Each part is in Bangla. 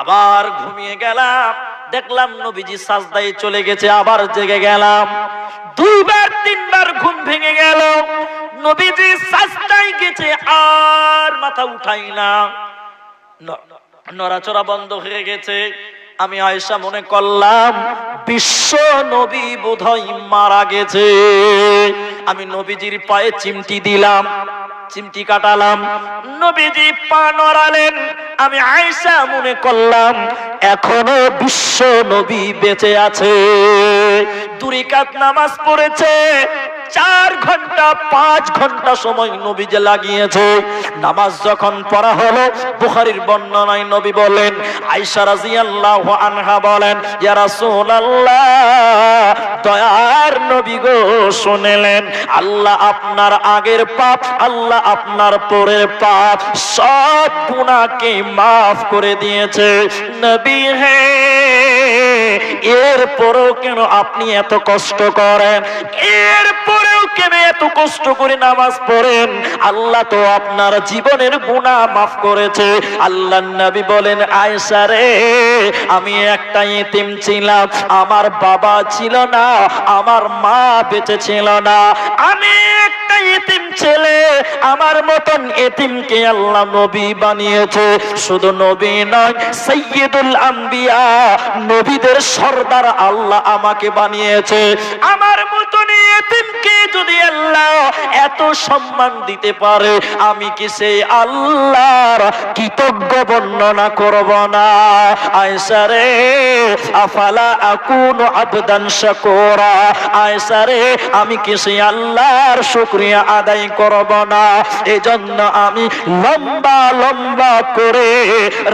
আবার ঘুমিয়ে গেলাম, দেখলাম নবীজি সাজদায় চলে গেছে, আবার জেগে গেলাম। দুইবার, তিনবার ঘুম ভেঙে গেল। নবীজি সাজদায় গেছে, আর মাথা উঠাই না। নড়াচড়া বন্ধ হয়ে গেছে। আমি আয়েশা মনে করলাম, বিশ্ব নবী বোধহয় মারা গেছে। আমি নবীজির পায়ে চিমটি দিলাম, চিমটি কাটালাম। নবীজি পা নড়ালেন আমি আয়সা মনে করলাম এখনও বিশ্ব নবী বেঁচে আছে। দুরিকাত নামাজ পড়েছে চার ঘণ্টা, পাঁচ ঘণ্টা সময় নবী যে লাগিয়েছে। নামাজ যখন পড়া হলো, বুখারির বর্ণনায় নবী বলেন, আয়েশা রাদিয়াল্লাহু আনহা বলেন দয়ার নবী গো আল্লাহ আপনার আগের পাপ, আল্লাহ আপনার পরের পাপ, সব গুনাহকে মাফ করে দিয়েছে। নবী হে, এরপরেও কেন আপনি এত কষ্ট করেন? এত কষ্ট করে নামাজ পড়েন? আল্লাহ তো আপনার জীবনের গুনাহ মাফ করেছে। আল্লাহ নবী বলেন, আয়েশা রে, আমি একটা এতিম ছিলাম। আমার বাবা ছিল না, আমার মা বেঁচে ছিল না। আমি একটা এতিম ছেলে, আমার মতন এতিমকে আল্লাহ নবী বানিয়েছে। শুধু নবী নয় সৈয়দুল আম্বিয়া নবীদের সর্দার আল্লাহ আমাকে বানিয়েছে। আমার মতন এতিমকে যদি আল্লাহ এত সম্মান দিতে পারে, আমি কি সেই আল্লাহর কৃতজ্ঞ বর্ণনা করব না? আয়সা রে, আফালা আকুন আবদান শাকুরা? আয়সা রে, আমি কি সেই আল্লাহর শুকরিয়া আদায় করব না? এজন্য আমি লম্বা লম্বা করে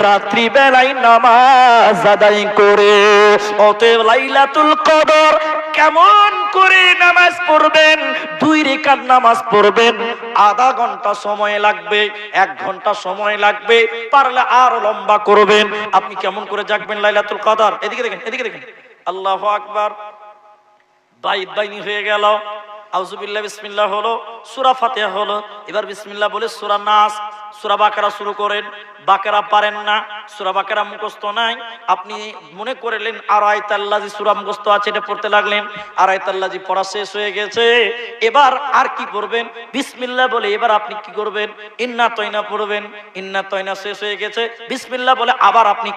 রাত্রি বেলায় নামাজ আদায় করে। অতএব লাইলাতুল কদর কেমন করে নামাজ পড়বেন, দুই রেখাত নামাজ পড়বেন, আধা ঘণ্টা সময় লাগবে, এক ঘণ্টা সময় লাগবে, পারলে আরও লম্বা করবেন। আপনি কেমন করে জাগবেন লাইলাতুল কাদার? এদিকে দেখেন এদিকে দেখেন। আল্লাহু আকবার। বাইদ বাইনি হয়ে গেল। আউজুবিল্লাহ বিসমিল্লাহ হলো, সুরা ফাতিহা হলো। এবার বিসমিল্লাহ বলে সুরা নাস। সূরা বাকারা শুরু করেন। বাকারা পারেন না, সূরা বাকারা মুখস্থ নাই। আপনি মনে করলেন আর আয়তাল্লাজি সূরা মুখস্থ আছে, এটা পড়তে লাগলেন। আর আয়তাল্লাজি পড়া শেষ হয়ে গেছে। এবার আর কি করবেন বিসমিল্লা বলে এবার আপনি কি করবেন? ইন্না তয়না পড়বেন। ইন্না তয়না শেষ হয়ে গেছে। বিসমিল্লাহ বলে আবার আপনি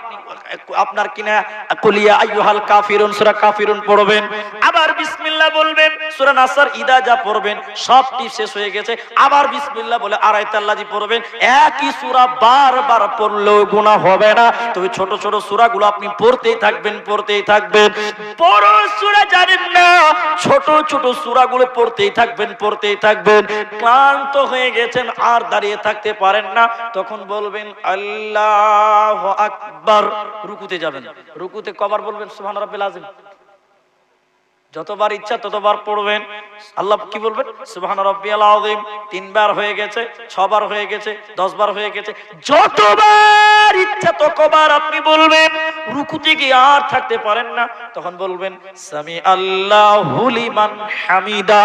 আপনার কিনা কুলিয়া আইয়ুহাল কাফিরুন, সূরা কাফিরুন পড়বেন। আবার বিসমিল্লা বলবেন, সূরা নাসার ইদা যা পড়বেন, সবটি শেষ হয়ে গেছে। আবার বিসমিল্লা বলে আড়াইতাল্লাজি পড়বেন। একই সূরা বারবার পড়লেও গুনাহ হবে না। তবে ছোট ছোট সূরাগুলো আপনি পড়তেই থাকবেন পড়তেই থাকবেন। বড় সূরা জানেন না, ছোট ছোট সূরাগুলো পড়তেই থাকবেন পড়তেই থাকবেন। ক্লান্ত হয়ে গেছেন, আর দাঁড়িয়ে থাকতে পারেন না। তখন বলবেন, আল্লাহ আকবার। রুকুতে যাবেন। রুকুতে কবার বলবেন, সুবহান রাব্বিল আযীম। যতবার ইচ্ছা ততবার পড়বেন। আল্লাহ কি বলবেন? সুবহান রাব্বিয়াল আযীম, তিনবার হয়ে গেছে, ছবার হয়ে গেছে, দশবার হয়ে গেছে। যতবার ইচ্ছা ততবার আপনি বলবেন, রুকুতে গিয়ে আর থাকতে পারেন না। তখন বলবেন সামি আল্লাহু লিমান হামিদা।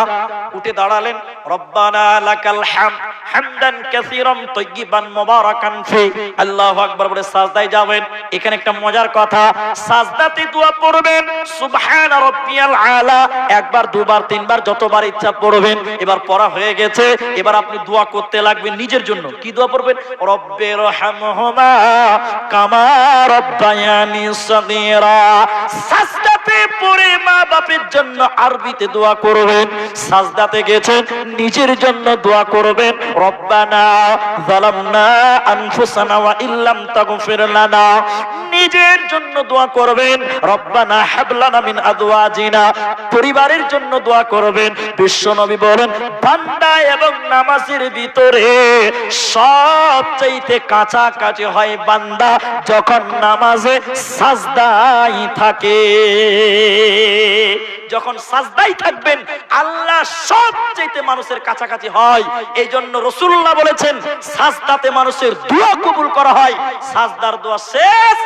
উঠে দাঁড়ালেন, রব্বানা লাকাল হাম হামদান কাসীরান তাইয়িবান মুবারাকান ফি। আল্লাহু আকবার বলে সাজদায় যাবেন। এখানে একটা মজার কথা, সাজদাতে দোয়া পড়বেন, সুবহান রাব্বিয়াল আলা একবার, দুবার, তিনবার যতবার ইচ্ছা পড়বেন, এবার পড়া হয়ে গেছে, এবার আপনি দোয়া করতে লাগবেন নিজের জন্য। কি দোয়া পড়বেন? রব্বির হামহুমা কামা রব্বায়ানি সগীরা। সাজদাতে পড়ে বাপের জন্য আরবিতে দোয়া করবেন, সাজদাতে গেছেন, নিজের জন্য দোয়া করবেন, রব্বানা যালামনা আনফুসানা ওয়া ইল্লাম তাগফির লানা। নিজের জন্য দোয়া করবেন, রব্বানা হাবলানা মিন আদওয়াজিনা পরিবারের জন্য দোয়া করবেন, বিশ্ব নবী বলেন, বান্দা এবং নামাজের ভিতরে সবচাইতে কাছাকাছি হয় বান্দা যখন নামাজে সাজদাই থাকে। যখন সাজদাই থাকবেন, আল্লাহ সবচেয়ে মানুষের কাছাকাছি হয়। এই জন্য রসুল্লাহ বলেছেন, সাজদাতে মানুষের দোয়া কবুল করা হয়। সাজদার দোয়া শেষ,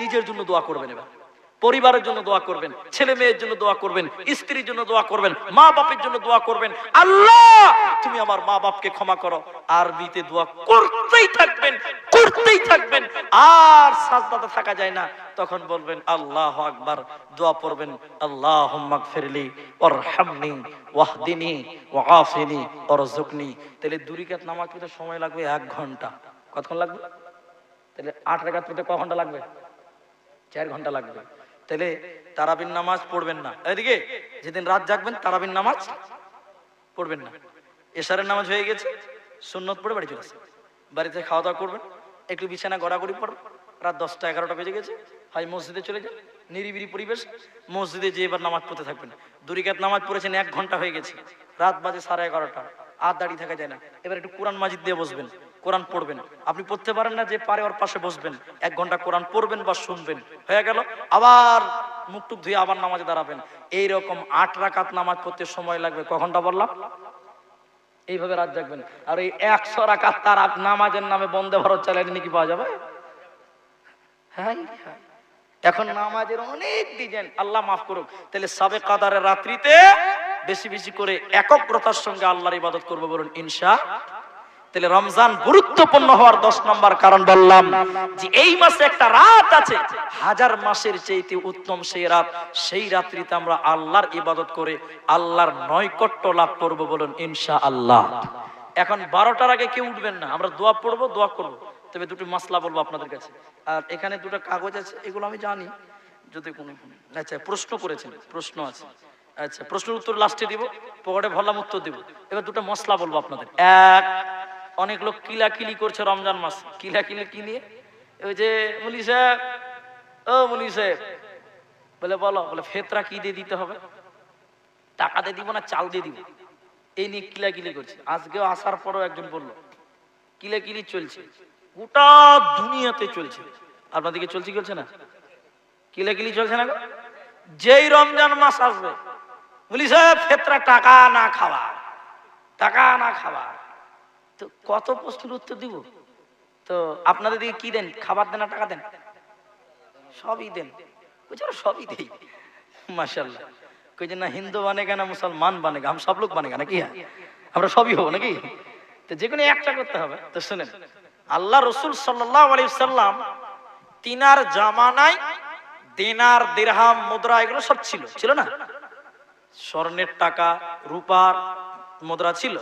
নিজের জন্য দোয়া করবেন এবার। পরিবারের জন্য দোয়া করবেন, ছেলে মেয়ের জন্য দোয়া করবেন, স্ত্রীর জন্য দোয়া করবেন, মা বাপের জন্য দোয়া করবেন। আল্লাহ, তুমি আমার মা বাপকে ক্ষমা করো। আরবিতে দোয়া করতেই থাকবেন করতেই থাকবেন। আর সাজদাতে থাকা যায় না। তখন বলবেন, আল্লাহ আকবার। দোয়া পড়বেন আল্লাহ ফিরলি ওরহামনি ওয়াহদিনি ওয়াফিনি ওরজুকনি তাহলে দুরিকাত নামাজ পড়তে সময় লাগবে এক ঘণ্টা। কতক্ষণ লাগবে? তাহলে আট রেখাত পড়তে ক ঘণ্টা লাগবে? চার ঘণ্টা লাগবে। তাহলে তারাবিন নামাজ পড়বেন না। এদিকে যেদিন রাত জাগবেন তারাবিন নামাজ পড়বেন না। এশারের নামাজ হয়ে গেছে, সুন্নত পড়ে বাড়ি চলে। বাড়িতে খাওয়া দাওয়া করবেন, একটু বিছানা গড়াগড়ি পড়বেন রাত দশটা এগারোটা বেজে গেছে, হয় মসজিদে চলে যান। নিরিবিরি পরিবেশ, মসজিদে যেয়ে এবার নামাজ পড়তে থাকবেন। দুরিকাত নামাজ পড়েছেন, এক ঘণ্টা হয়ে গেছে। রাত বাজে সাড়ে এগারোটা, আর দাঁড়িয়ে থাকা যায় না। এবার একটু কোরআন মাজিদ দিয়ে বসবেন। কোরআন পড়বেন। আপনি পড়তে পারেন না যে পারে ওর পাশে বসবেন। এক ঘণ্টা কোরআন পড়বেন বা শুনবেন। হয়ে গেল। আবার মুখ টুক ধুয়ে আবার নামাজে দাঁড়াবেন। এইরকম আট রাকাত নামাজ পড়তে সময় লাগবে। ক ঘণ্টা বললাম? এইভাবে রাত জাগবেন। আর এই একশো রাকাত তার নামাজের নামে বন্দে ভারত চালালে নাকি পাওয়া যাবে। এখন নামাজের অনেক ডিজাইন। আল্লাহ মাফ করুক। তাহলে সাবে কাদারের রাত্রিতে বেশি বেশি করে একগ্রতার সঙ্গে আল্লাহর ইবাদত করব বলুন, ইনশা তাহলে রমজান গুরুত্বপূর্ণ হওয়ার দশ নম্বর কারণ বললাম যে এই মাসে একটা রাত আছে, হাজার মাসের চেয়েতে উত্তম সেই রাত। সেই রাত্রিতে আমরা আল্লাহর ইবাদত করে আল্লাহর নৈকট্য লাভ করব বলুন ইনশা আল্লাহ এখন বারোটার আগে কেউ উঠবেন না, আমরা দোয়া পড়ব, দোয়া করব। তবে দুটো মাসলা বলব আপনাদের কাছে। আর এখানে দুটো কাগজ আছে, এগুলো আমি জানি। যদি কোনো আচ্ছা প্রশ্ন করেছেন, প্রশ্ন আছে। আচ্ছা প্রশ্নের উত্তর লাস্টে দিব, পকেটে ভরলাম উত্তর দিব। এবার দুটো মশলা বলব আপনাদের। এক অনেক লোক কিলাকিলি করছে রমজান মাস। কিলাকিলি কি নিয়ে? ওই যে মুলি সাহেব, ও মুলি সাহেব, বলে বলো, বলে ফেতরা কি দিয়ে দিতে হবে? টাকা দিয়ে দিব না চাল দিয়ে দিব? এই নিয়ে কিলাকিলি করছে। আজকেও আসার পরও একজন বলল, কিলাকিলি চলছে, গোটা দুনিয়াতে চলছে। আপনাদেরকে চলছে চলছে না? কিলাকিলি চলছে না? যেই রমজান মাস আসবে বলি সাহেব, ফেতরা টাকা না খাওয়া, টাকা না খাওয়া। তো কত প্রশ্নের উত্তর দিব? তো আপনাদের দিকে কি দেন? খাবার দেন টাকা দেন? সবই দেন। সবই দেই। মাশাল্লাহ কই না, হিন্দু বানেগা না মুসলমান বানেগা আমরা সব লোক বানেগা নাকি? আমরা সবই হব, নাকি? তো যে কোনো একটা করতে হবে। তো শুনেন, আল্লাহ রসুল সাল্লাম তিনার জামানায় দিনার দেরহাম, মুদ্রা এগুলো সব ছিল। ছিল না? স্বর্ণের টাকা, রূপার মুদ্রা ছিল।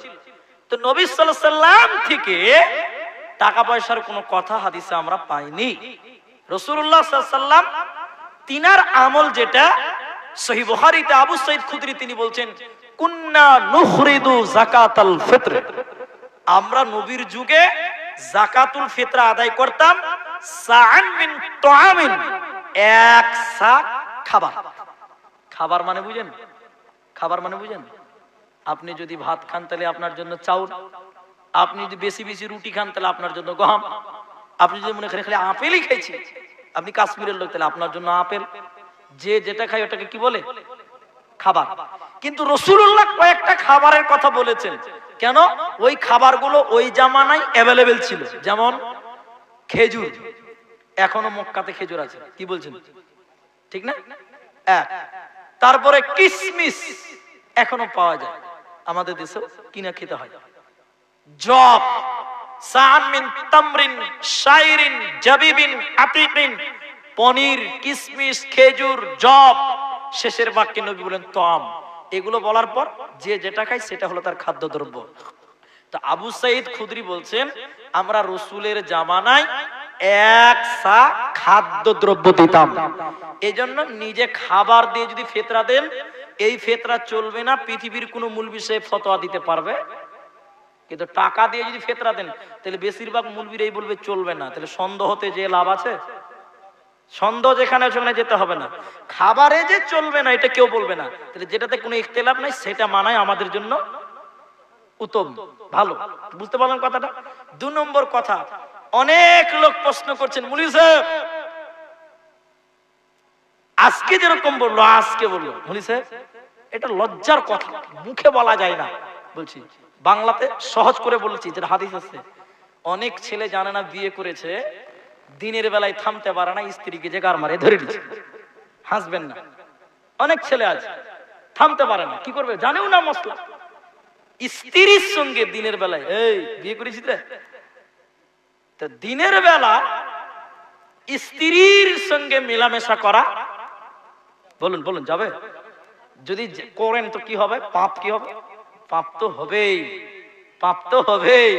তো নবী সাল্লাম থেকে টাকা পয়সার কোনো কথা হাদিসে আমরা পাইনি। রসুল্লাহ সাল্লাম তিনার আমল যেটা, সহি বুখারীতে আবু সাইদ খুদরি তিনি বলছেন, কুন্না নুখরিদু যাকাতাল ফিত্র। আমরা নবীর যুগে জাকাতুল ফিতরা আদায় করতাম, সাআন মিন তুআমিন, এক সা খাবার। খাবার মানে বুঝেন? খাবার মানে বুঝেন? আপনি যদি ভাত খান তাহলে আপনার জন্য চাউল। আপনি যদি বেশি বেশি রুটি খান তাহলে আপনার জন্য গম আপনি যদি মনে করেন খালি আপেলই খাইছি আপনি কাশ্মীরের লোক, তাহলে আপনার জন্য আপেল। যে যেটা খায় ওটাকে কি বলে? খাবার। কিন্তু রসুল্লাহ কয়েকটা খাবারের কথা বলেছেন। কেন? ওই খাবারগুলো ওই জামানায় অ্যাভেলেবেল ছিল। যেমন খেজুর। এখনও মক্কাতে খেজুর আছে। কি বলছেন? ঠিক না। তারপরে কিসমিস এখনও পাওয়া যায়। আমাদের দেশে কিনা খেতে হয়। জব, সান মিন তামরিন, শাইরিন, জাবিবিন আতিকিন পনির, কিসমিস, খেজুর, জব। শেষের বাক্যে নবী বলেন তম এগুলো বলার পর যে যেটা খায় সেটা হলো তার খাদ্যদ্রব্য। তো আবু সাইদ খুদরি বলছেন, আমরা রসুলের জামানায় এক সা খাদ্যদ্রব্য দিতাম। এই জন্য নিজে খাবার দিয়ে যদি ফেতরা দেন এই ফেতরা চলবে না, পৃথিবীর কোনো মূল বিষয়ে ফতোয়া দিতে পারবে। কিন্তু টাকা দিয়ে যদি ফেতরা দেন, তাহলে বেশিরভাগ মুলবির এই বলবে চলবে না। তাহলে সন্দেহতে যে লাভ আছে? সন্দেহ যেখানে ওখানে যেতে হবে না। খাবারে যে চলবে না, এটা কেউ বলবে না। তাহলে যেটাতে কোনো ইখতিলাফ নাই, সেটা মানায় আমাদের জন্য উত্তম, ভালো। বুঝতে পারলেন কথাটা? দু নম্বর কথা, অনেক লোক প্রশ্ন করছেন মুলি সাহেব আজকে যেরকম বলল, আজকে বলল। সাহেব এটা লজ্জার কথা, মুখে বলা যায় না, বলছি। বাংলাতে সহজ করে বলেছি, যেটা হাদিস আছে, অনেক ছেলে জানে না বিয়ে করেছে, দিনের বেলায় থামতে পারে না, স্ত্রীকে যে গার মারে, ধরে দিচ্ছে হাসবেন না। অনেক ছেলে আছে, থামতে পারে না, কি করবে? জানেও না মশলা। স্ত্রীর সঙ্গে দিনের বেলায়, এই, বিয়ে করেছি রে? তো দিনের বেলা স্ত্রীর সঙ্গে মেলামেশা করা বলুন বলুন, যাবে? যদি করেন তো কি হবে? পাপ কি হবে? পাপ তো হবেই। পাপ তো হবেই।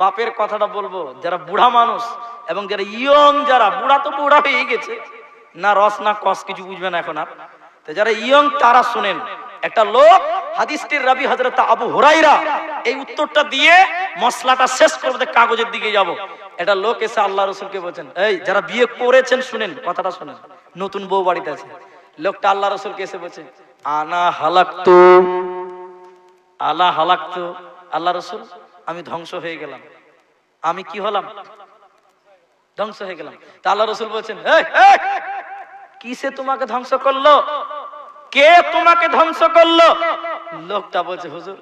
পাপের কথাটা বলব, যারা বুড়া মানুষ এবং যারা ইয়ং, যারা বুড়া তো বুড়া হয়ে গেছে, না রস, না কস, কিছু বুঝবে না এখন আর। তো যারা ইয়ং, তারা শুনেন, একটা লোক, হাদিসটির রাবি হজরত আবু হুরাইরা এই উত্তরটা দিয়ে মশলাটা শেষ করবে কাগজের দিকে যাব। একটা লোক এসে আল্লাহ রসুলকে বলছেন, এই, যারা বিয়ে করেছেন, শুনেন, কথাটা শুনেন। নতুন বউ বাড়িতে আছে। লোকটা আল্লাহ রসুলকে এসে বলছে আনা হালাক্তু। আলা হালাক্তু? আল্লাহ রসুল আমি ধ্বংস হয়ে গেলাম। আমি কি হলাম? ধ্বংস হয়ে গেলাম। তা আল্লাহ রসুল বলছেন "এই, এই, কিসে তোমাকে ধ্বংস করল? কে তোমাকে ধ্বংস করল? লোকটা বলছে হুজুর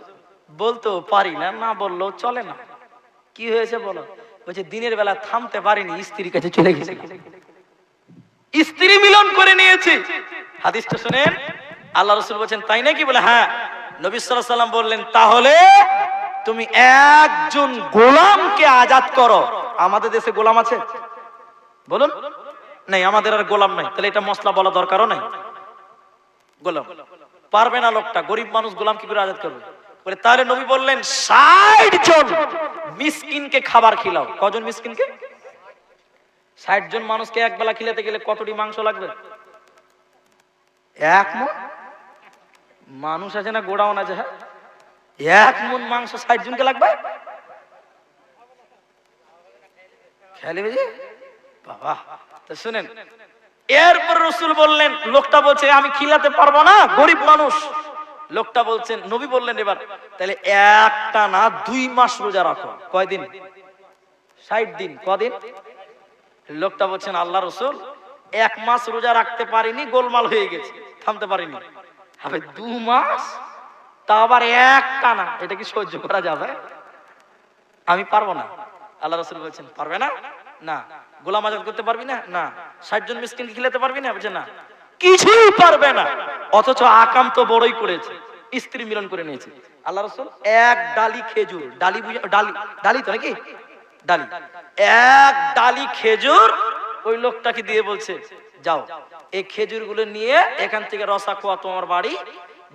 বলতেও পারি না না বললেও চলে না। কি হয়েছে বলো? বলছে দিনের বেলা থামতে পারিনি স্ত্রীর কাছে চলে গেছে। স্ত্রী মিলন করে নিয়েছে। হাদিসটা শুনেন? আল্লাহ রসুল বলছেন, তাই নাকি? বলে হ্যাঁ। নবী সাল্লাম বললেন, তাহলে তুমি একজন গোলামকে আজাদ করো। আমাদের দেশে গোলাম আছে? বলুন। নাই, আমাদের আর গোলাম নাই। তাহলে এটা মশলা বলা দরকারও নাই। গোলাম। পারবে না লোকটা। গরিব মানুষ গোলাম কি করে আজাদ করবে? তাহলে নবী বললেন, ষাট জন মিসকিনকে খাবার খিলাও। কজন মিসকিনকে? ষাট জন মানুষকে এক বেলা খিলাতে গেলে কতটি মাংস লাগবে? এক মন? মানুষ আছে না গোডাউন আছে হ্যাঁ? এক মন মাংস ষাট জনকে লাগবে? এরপর রসুল বললেন, লোকটা বলছে, আমি খিলাতে পারব না, গরিব মানুষ। লোকটা বলছেন নবী বললেন এবার, তাহলে একটা না দুই মাস রাখো। কয়দিন? ষাট দিন। কদিন? লোকটা বলছেন, আল্লাহ রসুল, এক মাস রোজা রাখতে পারিনি, গোলমাল হয়ে গেছে, থামতে পারিনি। হবে দু মাস? তা আবার একটা না এটা কি সহ্য করা যাবে? আমি পারব না। আল্লাহ রসুল বলছেন, পারবে না? না। গোলাম আজাদ করতে পারবি না? না। ষাট জন মিসকিন খিলাতে পারবি না? বলছে, না। কিছুই পারবে না। অথচ আকাম তো বড়ই করেছে। স্ত্রী মিলন করে নিয়েছে। আল্লাহ রসুল, এক ডালি খেজুর। ডালি ডালি ডালি তো নাকি? ডালি। এক ডালি খেজুর, ওই লোকটাকে দিয়ে বলছে, যাও, এই খেজুরগুলো নিয়ে এখান থেকে রসা খোয়া তোমার বাড়ি।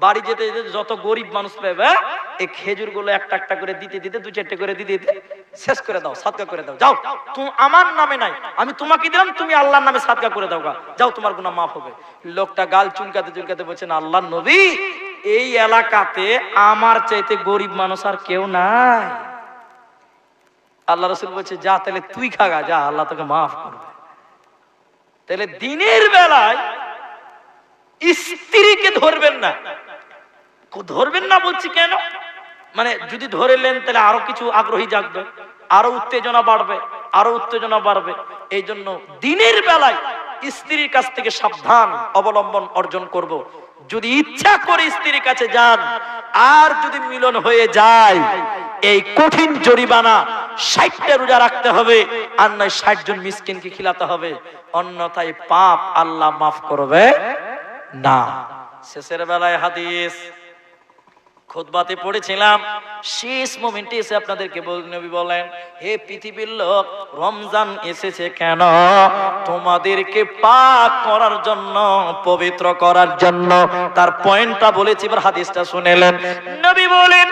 বাড়ি যেতে যেতে যত গরিব মানুষ পাবে, এই খেজুরগুলো একটা একটা করে দিতে দিতে দু চারটে করে দিতে দিতে শেষ করে দাও সাদকা করে দাও। যাও, তুমি আমার নামে নাই, আমি তোমাকে দিলাম, তুমি আল্লাহর নামে সাদকা করে দাও গা। যাও, তোমার গুনাহ মাফ হবে। লোকটা গাল চুলকাতে চুলকাতে বলছেন আল্লাহ নবী, এই এলাকাতে আমার চাইতে গরিব মানুষ আর কেউ নাই। আল্লাহ রসুল বলছে, যা তাহলে তুই খাগা যা, আল্লাহ তোকে মাফ করবে। তাহলে দিনের বেলায় স্ত্রীকে ধরবেন না। ধরবেন না বলছি কেন? মানে যদি ধরেলেন তাহলে আরও কিছু আগ্রহী জাগবে, আরও উত্তেজনা বাড়বে, আরও উত্তেজনা বাড়বে। এই জন্য দিনের বেলায় স্ত্রীর কাছ থেকে সাবধান অবলম্বন অর্জন করব। যদি ইচ্ছা করে স্ত্রীর কাছে যান, আর যদি মিলন হয়ে যায় এই কঠিন জরিমানা ষাটটা রোজা রাখতে হবে, আর নয় ষাট জন মিসকিনকে খিলাতে হবে। অন্যথায় পাপ আল্লাহ মাফ করবে না। শেষের বেলায় হাদিস, খুতবাতে পড়েছিলাম। শেষ মোমেন্টে এসে আপনাদেরকে নবী বলেন, হে পৃথিবীর লোক, রমজান এসেছে কেন? তোমাদেরকে পাক করার জন্য, পবিত্র করার জন্য। তার পয়েন্টটা বলেছি, এবার হাদিসটা শুনেলেন নবী বলেন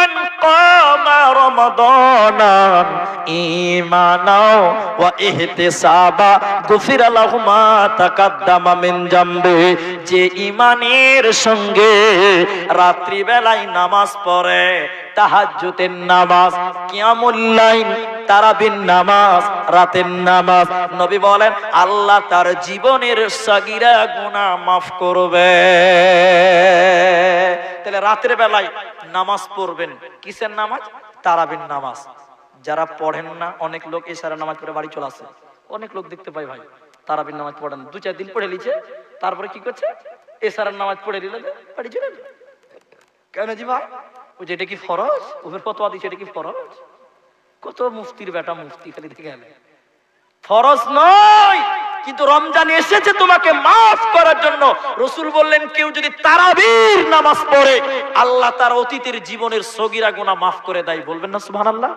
من قام رمضان إيمانا واحتسابا غفر له ما تقدم من ذنبه যে ইমানের সঙ্গে রাত্রি বেলায় নামাজ পড়ে তাহাজ্জুদের নামাজ কিয়ামুল লাইল তারাবির নামাজ রাতের নামাজ নবী বলেন আল্লাহ তার জীবনের সাগিরা গুনাহ মাফ করবে তাহলে রাতের বেলায় নামাজ পড়বেন। কিসের নামাজ? তারাবির নামাজ। যারা পড়েন না, অনেক লোক এসারা নামাজ পড়ে বাড়ি চলে আসে। অনেক লোক দেখতে পাই ভাই, তারাবির নামাজ পড়েন দু চার দিন পড়ে লিছে, তারপরে কি করছে? এসারার নামাজ পড়ে নিল বাড়ি চলে কেন জি ভাই? ওই যে এটা কি ফরজ? ওপর ফতোয়া দিচ্ছে এটা কি ফরজ? কত মুফতির বেটা মুফতি খালি দেখে গেলে। ফরজ নয়! কিন্তু রমজান এসেছে তোমাকে মাফ করার জন্য। রসুল বললেন, কেউ যদি তারাবির নামাজ পড়ে, আল্লাহ তার অতীতের জীবনের সগিরা গোনা মাফ করে দেয়। বলবেন না সুবহানাল্লাহ?